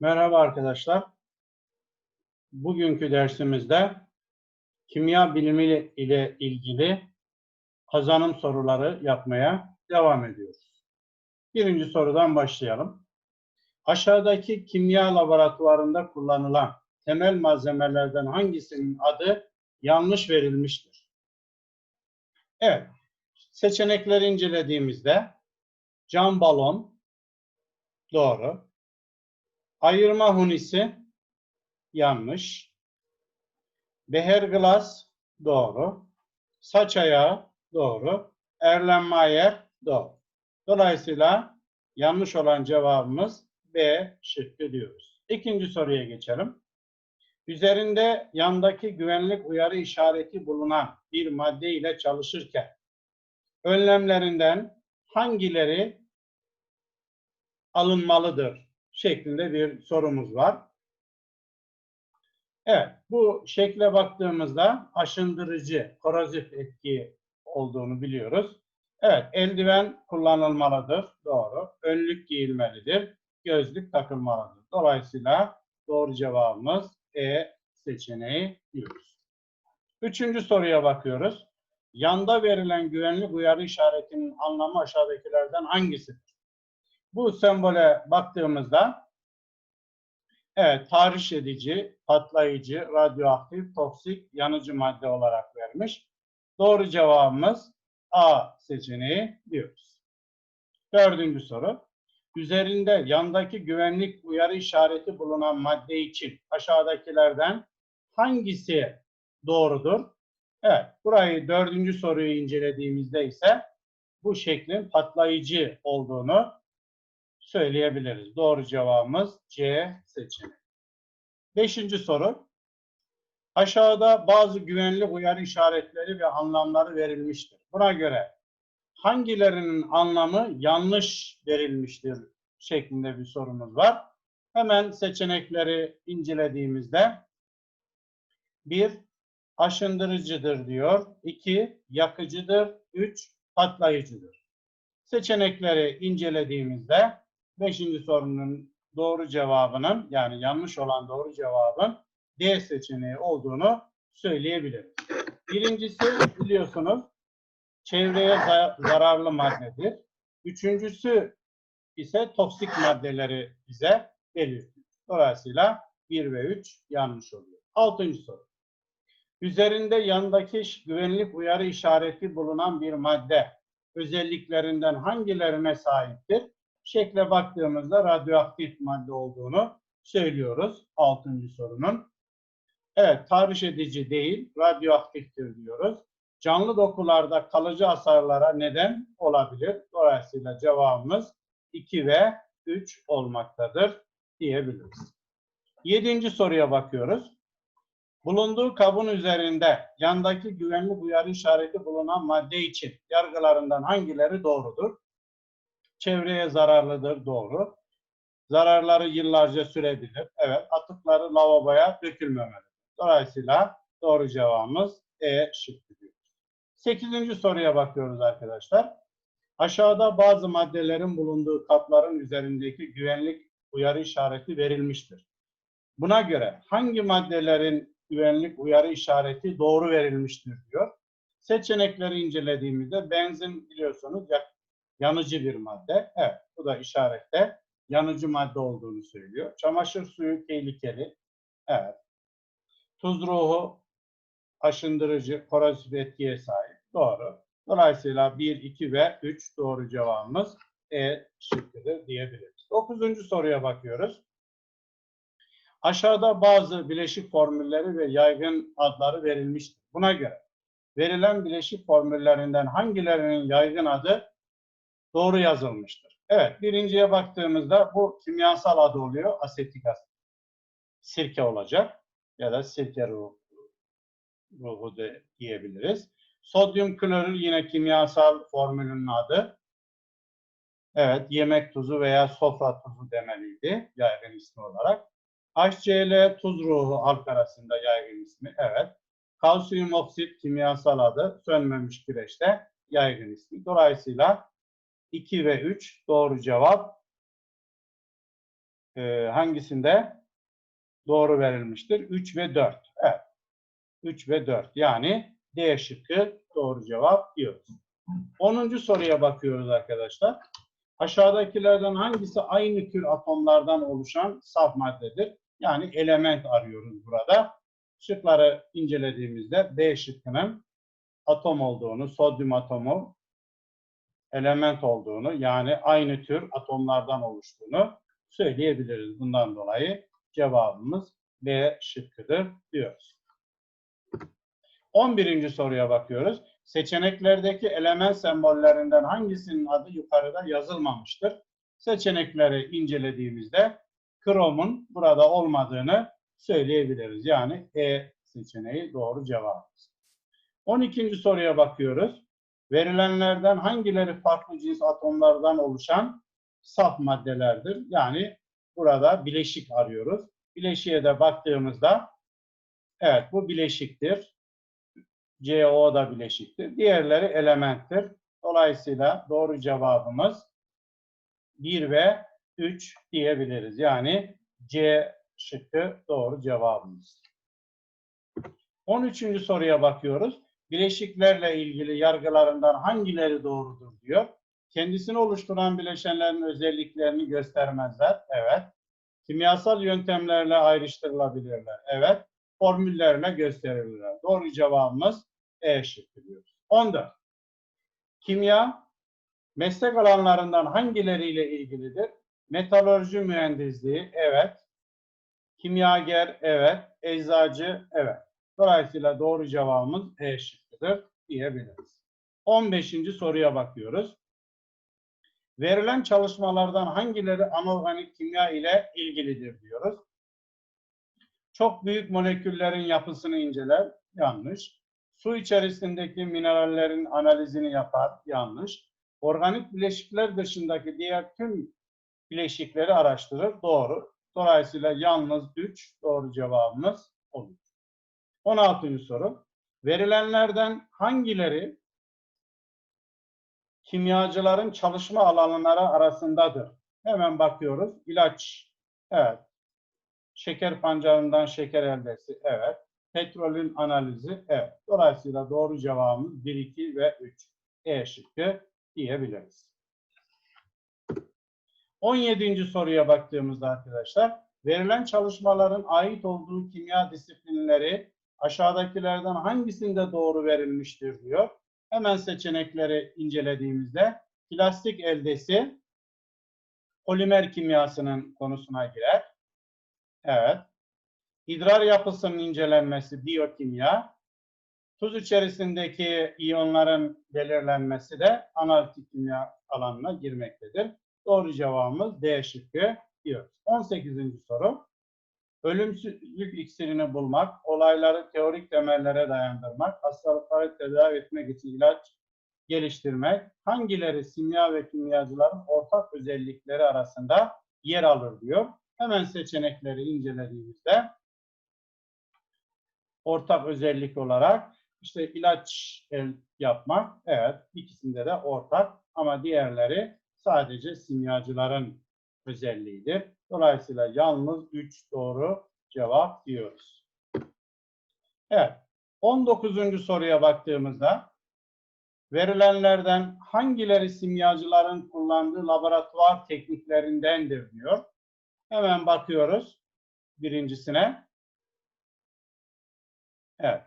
Merhaba arkadaşlar. Bugünkü dersimizde kimya bilimi ile ilgili kazanım soruları yapmaya devam ediyoruz. Birinci sorudan başlayalım. Aşağıdaki kimya laboratuvarında kullanılan temel malzemelerden hangisinin adı yanlış verilmiştir? Evet, seçenekleri incelediğimizde cam balon doğru. Ayırma hunisi yanlış. Beherglas doğru. Saç ayağı doğru. Erlenmeyer doğru. Dolayısıyla yanlış olan cevabımız B şıkkı diyoruz. İkinci soruya geçelim. Üzerinde yandaki güvenlik uyarı işareti bulunan bir madde ile çalışırken önlemlerinden hangileri alınmalıdır şeklinde bir sorumuz var. Evet, bu şekle baktığımızda aşındırıcı, korozif etki olduğunu biliyoruz. Evet, eldiven kullanılmalıdır. Doğru. Önlük giyilmelidir. Gözlük takılmalıdır. Dolayısıyla doğru cevabımız E seçeneği diyoruz. Üçüncü soruya bakıyoruz. Yanda verilen güvenlik uyarı işaretinin anlamı aşağıdakilerden hangisidir? Bu sembole baktığımızda evet tahriş edici, patlayıcı, radyoaktif, toksik, yanıcı madde olarak vermiş. Doğru cevabımız A seçeneği diyoruz. Dördüncü soru. Üzerinde yandaki güvenlik uyarı işareti bulunan madde için aşağıdakilerden hangisi doğrudur? Evet, burayı dördüncü soruyu incelediğimizde ise bu şeklin patlayıcı olduğunu söyleyebiliriz. Doğru cevabımız C seçeneği. Beşinci soru. Aşağıda bazı güvenlik uyarı işaretleri ve anlamları verilmiştir. Buna göre hangilerinin anlamı yanlış verilmiştir şeklinde bir sorumuz var. Hemen seçenekleri incelediğimizde bir aşındırıcıdır diyor. iki yakıcıdır. Üç patlayıcıdır. Seçenekleri incelediğimizde beşinci sorunun doğru cevabının yani yanlış olan doğru cevabın D seçeneği olduğunu söyleyebiliriz. Birincisi biliyorsunuz çevreye za- zararlı maddedir. Üçüncüsü ise toksik maddeleri bize belirtiyor. Dolayısıyla 1 ve 3 yanlış oluyor. Altıncı soru. Üzerinde yandaki güvenlik uyarı işareti bulunan bir madde özelliklerinden hangilerine sahiptir? Şekle baktığımızda radyoaktif madde olduğunu söylüyoruz altıncı sorunun. Evet, tahriş edici değil, radyoaktiftir diyoruz. Canlı dokularda kalıcı hasarlara neden olabilir. Dolayısıyla cevabımız 2 ve 3 olmaktadır diyebiliriz. Yedinci soruya bakıyoruz. Bulunduğu kabın üzerinde yandaki güvenlik uyarı işareti bulunan madde için yargılarından hangileri doğrudur? Çevreye zararlıdır, doğru. Zararları yıllarca sürebilir. Evet, atıkları lavaboya dökülmemeli. Dolayısıyla doğru cevabımız E şıkkı diyoruz. Sekizinci soruya bakıyoruz arkadaşlar. Aşağıda bazı maddelerin bulunduğu kapların üzerindeki güvenlik uyarı işareti verilmiştir. Buna göre hangi maddelerin güvenlik uyarı işareti doğru verilmiştir diyor. Seçenekleri incelediğimizde benzin biliyorsunuz ya- yanıcı bir madde. Evet bu da işarette yanıcı madde olduğunu söylüyor. Çamaşır suyu tehlikeli. Evet. Tuz ruhu aşındırıcı, korozif etkiye sahip. Doğru. Dolayısıyla 1, 2 ve 3 doğru cevabımız E şıkkıdır diyebiliriz. Dokuzuncu soruya bakıyoruz. Aşağıda bazı bileşik formülleri ve yaygın adları verilmiştir. Buna göre verilen bileşik formüllerinden hangilerinin yaygın adı doğru yazılmıştır? Evet, birinciye baktığımızda bu kimyasal adı oluyor. Asetik asit. Sirke olacak ya da sirke ruhu, ruhu de diyebiliriz. Sodyum klorür yine kimyasal formülünün adı. Evet, yemek tuzu veya sofra tuzu demeliydi yaygın ismi olarak. HCl tuz ruhu halk arasında yaygın ismi. Evet. Kalsiyum oksit kimyasal adı sönmemiş kireçte yaygın ismi. Dolayısıyla 2 ve 3 doğru cevap e, hangisinde doğru verilmiştir? 3 ve 4. Evet. 3 ve 4. Yani D şıkkı doğru cevap diyoruz. 10. soruya bakıyoruz arkadaşlar. Aşağıdakilerden hangisi aynı tür atomlardan oluşan saf maddedir? Yani element arıyoruz burada. Şıkları incelediğimizde B şıkkının atom olduğunu, sodyum atomu element olduğunu yani aynı tür atomlardan oluştuğunu söyleyebiliriz. Bundan dolayı cevabımız B şıkkıdır diyoruz. 11. soruya bakıyoruz. Seçeneklerdeki element sembollerinden hangisinin adı yukarıda yazılmamıştır? Seçenekleri incelediğimizde kromun burada olmadığını söyleyebiliriz. Yani E seçeneği doğru cevabımız. 12. soruya bakıyoruz. Verilenlerden hangileri farklı cins atomlardan oluşan saf maddelerdir? Yani burada bileşik arıyoruz. Bileşiğe de baktığımızda evet bu bileşiktir. CO da bileşiktir. Diğerleri elementtir. Dolayısıyla doğru cevabımız 1 ve 3 diyebiliriz. Yani C şıkkı doğru cevabımız. 13. soruya bakıyoruz. Bileşiklerle ilgili yargılarından hangileri doğrudur diyor. Kendisini oluşturan bileşenlerin özelliklerini göstermezler. Evet. Kimyasal yöntemlerle ayrıştırılabilirler. Evet. Formüllerle gösterilirler. Doğru cevabımız E şıkkı diyoruz. 14. Kimya meslek alanlarından hangileriyle ilgilidir? Metalurji mühendisliği, evet. Kimyager, evet. Eczacı, evet. Dolayısıyla doğru cevabımız E şıkkıdır diyebiliriz. 15. soruya bakıyoruz. Verilen çalışmalardan hangileri anorganik kimya ile ilgilidir diyoruz. Çok büyük moleküllerin yapısını inceler, yanlış. Su içerisindeki minerallerin analizini yapar, yanlış. Organik bileşikler dışındaki diğer tüm bileşikleri araştırır, doğru. Dolayısıyla yalnız 3 doğru cevabımız olur. 16. soru. Verilenlerden hangileri kimyacıların çalışma alanları arasındadır? Hemen bakıyoruz. İlaç, evet. Şeker pancarından şeker eldesi, evet. Petrolün analizi, evet. Dolayısıyla doğru cevabımız 1, 2 ve 3. E şıkkı diyebiliriz. 17. soruya baktığımızda arkadaşlar, verilen çalışmaların ait olduğu kimya disiplinleri aşağıdakilerden hangisinde doğru verilmiştir diyor. Hemen seçenekleri incelediğimizde plastik eldesi polimer kimyasının konusuna girer. Evet. İdrar yapısının incelenmesi biyokimya. Tuz içerisindeki iyonların belirlenmesi de analitik kimya alanına girmektedir. Doğru cevabımız D şıkkı diyoruz. 18. soru. Ölümsüzlük iksirini bulmak, olayları teorik temellere dayandırmak, hastalıkları tedavi etmek için ilaç geliştirmek hangileri simya ve kimyacıların ortak özellikleri arasında yer alır diyor. Hemen seçenekleri incelediğimizde ortak özellik olarak işte ilaç yapmak, evet ikisinde de ortak ama diğerleri sadece simyacıların özelliğidir. Dolayısıyla yalnız 3 doğru cevap diyoruz. Evet. 19. soruya baktığımızda verilenlerden hangileri simyacıların kullandığı laboratuvar tekniklerindendir diyor. Hemen bakıyoruz birincisine. Evet.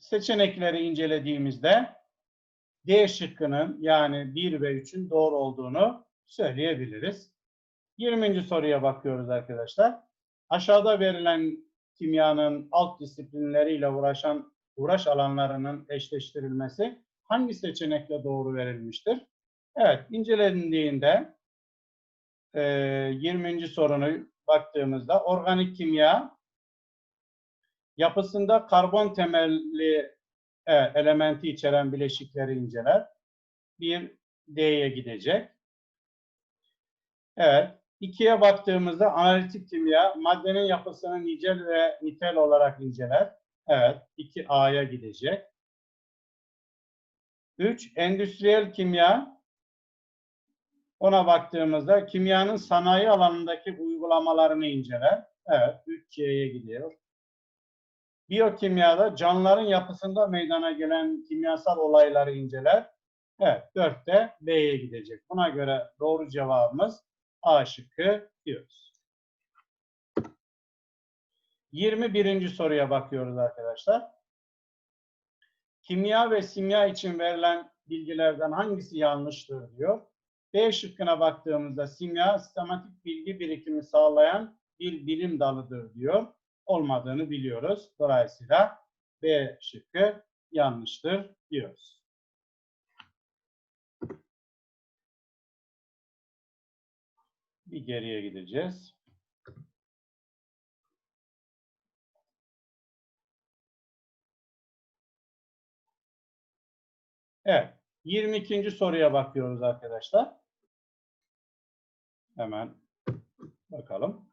Seçenekleri incelediğimizde D şıkkının yani 1 ve 3'ün doğru olduğunu söyleyebiliriz. 20. soruya bakıyoruz arkadaşlar. Aşağıda verilen kimyanın alt disiplinleriyle uğraşan uğraş alanlarının eşleştirilmesi hangi seçenekle doğru verilmiştir? Evet, incelendiğinde e, 20. sorunu baktığımızda organik kimya yapısında karbon temelli evet, elementi içeren bileşikleri inceler. Bir D'ye gidecek. Evet. İkiye baktığımızda analitik kimya maddenin yapısını nicel ve nitel olarak inceler. Evet. 2A'ya gidecek. 3. Endüstriyel kimya. Ona baktığımızda kimyanın sanayi alanındaki uygulamalarını inceler. Evet, 3C'ye gidiyor. Biyokimyada canlıların yapısında meydana gelen kimyasal olayları inceler. Evet, 4'te B'ye gidecek. Buna göre doğru cevabımız A şıkkı diyoruz. 21. soruya bakıyoruz arkadaşlar. Kimya ve simya için verilen bilgilerden hangisi yanlıştır diyor. B şıkkına baktığımızda simya sistematik bilgi birikimi sağlayan bir bilim dalıdır diyor. Olmadığını biliyoruz. Dolayısıyla B şıkkı yanlıştır diyoruz. Bir geriye gideceğiz. Evet. 22. soruya bakıyoruz arkadaşlar. Hemen bakalım.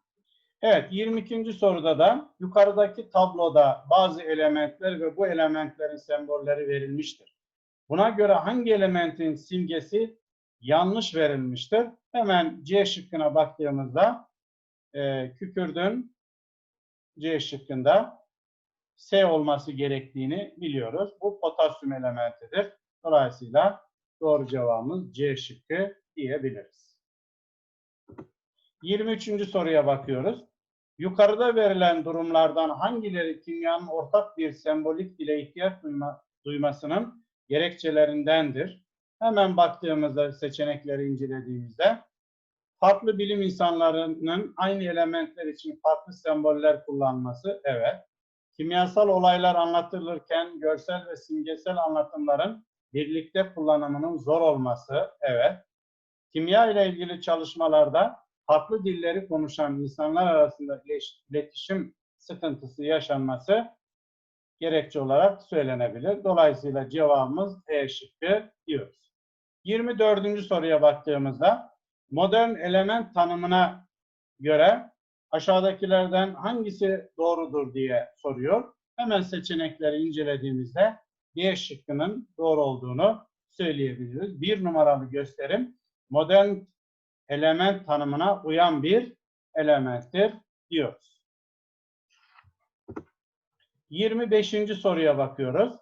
Evet, 22. soruda da yukarıdaki tabloda bazı elementler ve bu elementlerin sembolleri verilmiştir. Buna göre hangi elementin simgesi yanlış verilmiştir? Hemen C şıkkına baktığımızda e, kükürdün C şıkkında S olması gerektiğini biliyoruz. Bu potasyum elementidir. Dolayısıyla doğru cevabımız C şıkkı diyebiliriz. 23. soruya bakıyoruz. Yukarıda verilen durumlardan hangileri kimyanın ortak bir sembolik dile ihtiyaç duyma, duymasının gerekçelerindendir? Hemen baktığımızda seçenekleri incelediğimizde farklı bilim insanlarının aynı elementler için farklı semboller kullanması evet. Kimyasal olaylar anlatılırken görsel ve simgesel anlatımların birlikte kullanımının zor olması evet. Kimya ile ilgili çalışmalarda farklı dilleri konuşan insanlar arasında iletişim sıkıntısı yaşanması gerekçe olarak söylenebilir. Dolayısıyla cevabımız E şıkkı diyoruz. 24. soruya baktığımızda modern element tanımına göre aşağıdakilerden hangisi doğrudur diye soruyor. Hemen seçenekleri incelediğimizde D şıkkının doğru olduğunu söyleyebiliriz. Bir numaralı gösterim modern element tanımına uyan bir elementtir diyoruz. 25. soruya bakıyoruz.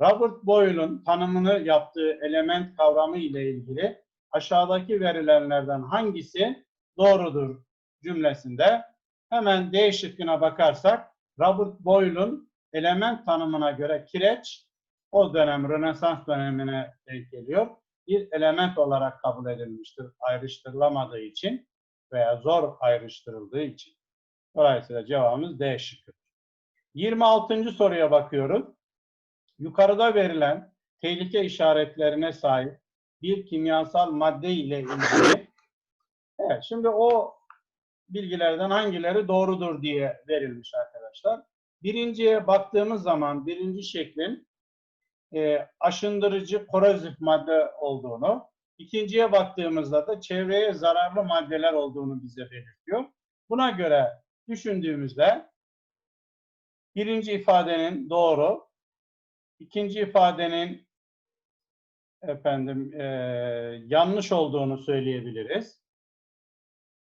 Robert Boyle'un tanımını yaptığı element kavramı ile ilgili aşağıdaki verilenlerden hangisi doğrudur cümlesinde hemen D şıkkına bakarsak Robert Boyle'un element tanımına göre kireç o dönem Rönesans dönemine denk geliyor bir element olarak kabul edilmiştir ayrıştırılamadığı için veya zor ayrıştırıldığı için. Dolayısıyla cevabımız D şıkkıdır. 26. soruya bakıyoruz. Yukarıda verilen tehlike işaretlerine sahip bir kimyasal madde ile ilgili Evet, şimdi o bilgilerden hangileri doğrudur diye verilmiş arkadaşlar. Birinciye baktığımız zaman birinci şeklin e, aşındırıcı korozif madde olduğunu, ikinciye baktığımızda da çevreye zararlı maddeler olduğunu bize belirtiyor. Buna göre düşündüğümüzde birinci ifadenin doğru, ikinci ifadenin efendim e, yanlış olduğunu söyleyebiliriz.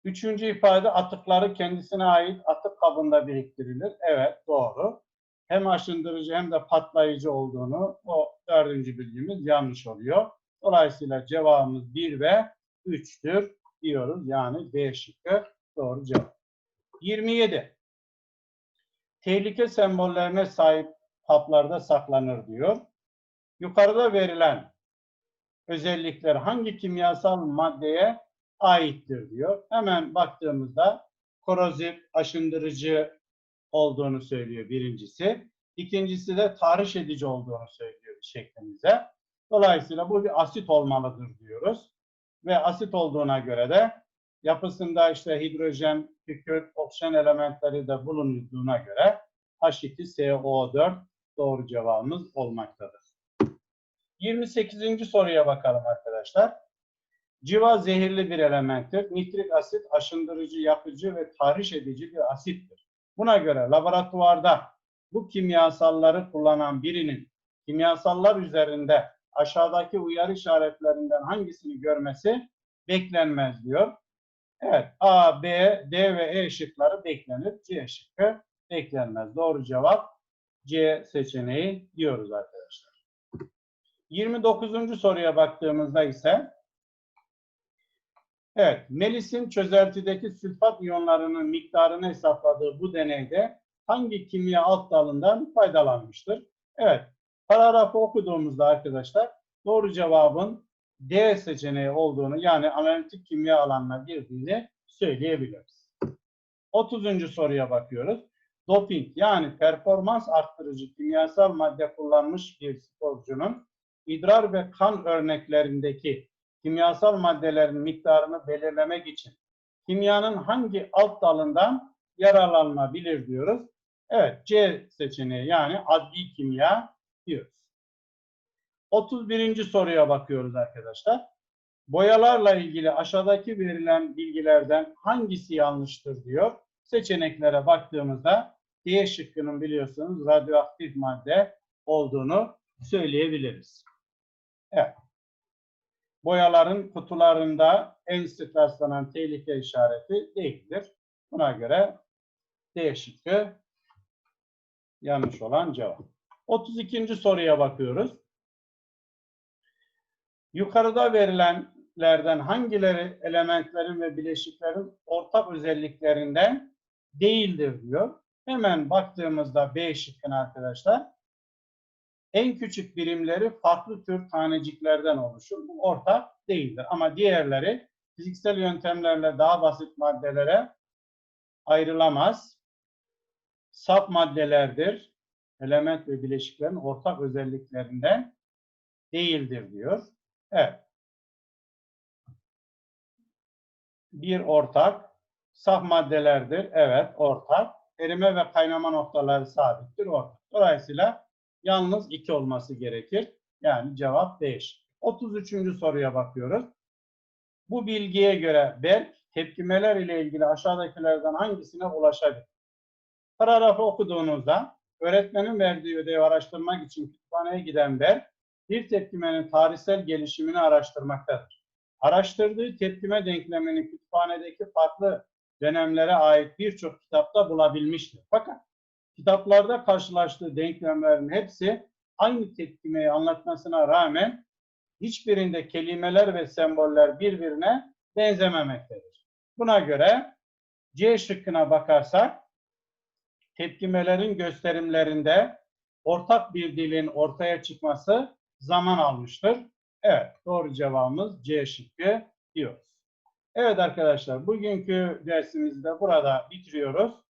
Üçüncü ifade atıkları kendisine ait atık kabında biriktirilir. Evet doğru hem aşındırıcı hem de patlayıcı olduğunu o dördüncü bilgimiz yanlış oluyor. Dolayısıyla cevabımız 1 ve 3'tür diyoruz. Yani D şıkkı doğru cevap. 27. Tehlike sembollerine sahip kaplarda saklanır diyor. Yukarıda verilen özellikler hangi kimyasal maddeye aittir diyor. Hemen baktığımızda korozif, aşındırıcı, olduğunu söylüyor birincisi. İkincisi de tahriş edici olduğunu söylüyor şeklimize. Dolayısıyla bu bir asit olmalıdır diyoruz. Ve asit olduğuna göre de yapısında işte hidrojen, kükürt, oksijen elementleri de bulunduğuna göre H2SO4 doğru cevabımız olmaktadır. 28. soruya bakalım arkadaşlar. Civa zehirli bir elementtir. Nitrik asit aşındırıcı, yakıcı ve tahriş edici bir asittir. Buna göre laboratuvarda bu kimyasalları kullanan birinin kimyasallar üzerinde aşağıdaki uyarı işaretlerinden hangisini görmesi beklenmez diyor. Evet A, B, D ve E şıkları beklenir. C şıkkı beklenmez. Doğru cevap C seçeneği diyoruz arkadaşlar. 29. soruya baktığımızda ise Evet, Melis'in çözeltideki sülfat iyonlarının miktarını hesapladığı bu deneyde hangi kimya alt dalından faydalanmıştır? Evet, paragrafı okuduğumuzda arkadaşlar doğru cevabın D seçeneği olduğunu yani analitik kimya alanına girdiğini söyleyebiliriz. 30. soruya bakıyoruz. Doping yani performans arttırıcı kimyasal madde kullanmış bir sporcunun idrar ve kan örneklerindeki kimyasal maddelerin miktarını belirlemek için kimyanın hangi alt dalından yararlanılabilir diyoruz. Evet C seçeneği yani adli kimya diyoruz. 31. soruya bakıyoruz arkadaşlar. Boyalarla ilgili aşağıdaki verilen bilgilerden hangisi yanlıştır diyor. Seçeneklere baktığımızda D şıkkının biliyorsunuz radyoaktif madde olduğunu söyleyebiliriz. Evet. Boyaların kutularında en sık rastlanan tehlike işareti değildir. Buna göre D şıkkı yanlış olan cevap. 32. soruya bakıyoruz. Yukarıda verilenlerden hangileri elementlerin ve bileşiklerin ortak özelliklerinden değildir diyor. Hemen baktığımızda B şıkkına arkadaşlar en küçük birimleri farklı tür taneciklerden oluşur. Bu ortak değildir. Ama diğerleri fiziksel yöntemlerle daha basit maddelere ayrılamaz. Sap maddelerdir. Element ve bileşiklerin ortak özelliklerinden değildir diyor. Evet. Bir ortak. Saf maddelerdir. Evet ortak. Erime ve kaynama noktaları sabittir. Ortak. Dolayısıyla yalnız 2 olması gerekir. Yani cevap değişir. 33. soruya bakıyoruz. Bu bilgiye göre Berk tepkimeler ile ilgili aşağıdakilerden hangisine ulaşabilir? Paragrafı okuduğunuzda öğretmenin verdiği ödevi araştırmak için kütüphaneye giden Berk bir tepkimenin tarihsel gelişimini araştırmaktadır. Araştırdığı tepkime denklemini kütüphanedeki farklı dönemlere ait birçok kitapta bulabilmiştir. Fakat kitaplarda karşılaştığı denklemlerin hepsi aynı tepkimeyi anlatmasına rağmen hiçbirinde kelimeler ve semboller birbirine benzememektedir. Buna göre C şıkkına bakarsak tepkimelerin gösterimlerinde ortak bir dilin ortaya çıkması zaman almıştır. Evet, doğru cevabımız C şıkkı diyoruz. Evet arkadaşlar, bugünkü dersimizi de burada bitiriyoruz.